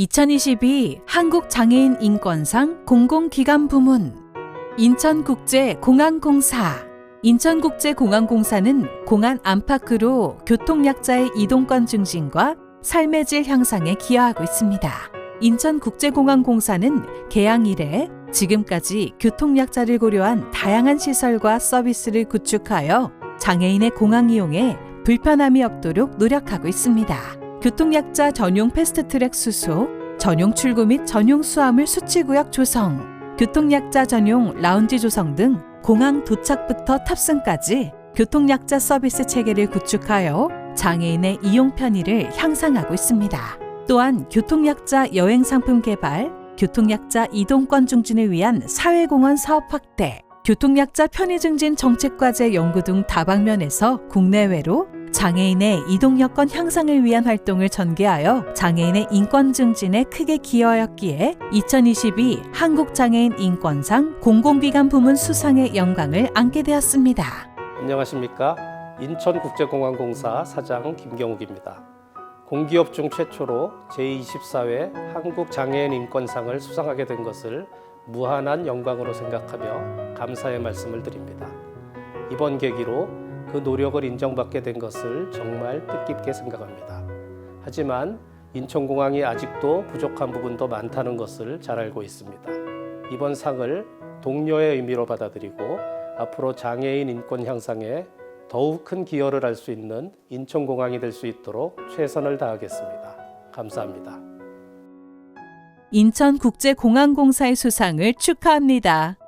2022 한국장애인 인권상 공공기관 부문 인천국제공항공사 인천국제공항공사는 공안 안팎으로 교통약자의 이동권 증진과 삶의 질 향상에 기여하고 있습니다. 인천국제공항공사는 개항 이래 지금까지 교통약자를 고려한 다양한 시설과 서비스를 구축하여 장애인의 공항 이용에 불편함이 없도록 노력하고 있습니다. 교통약자 전용 패스트트랙 수소, 전용 출구 및 전용 수화물 수치구역 조성, 교통약자 전용 라운지 조성 등 공항 도착부터 탑승까지 교통약자 서비스 체계를 구축하여 장애인의 이용 편의를 향상하고 있습니다. 또한 교통약자 여행 상품 개발, 교통약자 이동권 증진을 위한 사회공헌 사업 확대, 교통약자 편의 증진 정책과제 연구 등 다방면에서 국내외로 장애인의 이동 여건 향상을 위한 활동을 전개하여 장애인의 인권 증진에 크게 기여하였기에 2022 한국장애인 인권상 공공기관 부문 수상의 영광을 안게 되었습니다. 안녕하십니까. 인천국제공항공사 사장 김경욱입니다. 공기업 중 최초로 제24회 한국장애인 인권상을 수상하게 된 것을 무한한 영광으로 생각하며 감사의 말씀을 드립니다. 이번 계기로 그 노력을 인정받게 된 것을 정말 뜻깊게 생각합니다. 하지만 인천공항이 아직도 부족한 부분도 많다는 것을 잘 알고 있습니다. 이번 상을 동료의 의미로 받아들이고 앞으로 장애인 인권 향상에 더욱 큰 기여를 할 수 있는 인천공항이 될 수 있도록 최선을 다하겠습니다. 감사합니다. 인천국제공항공사의 수상을 축하합니다.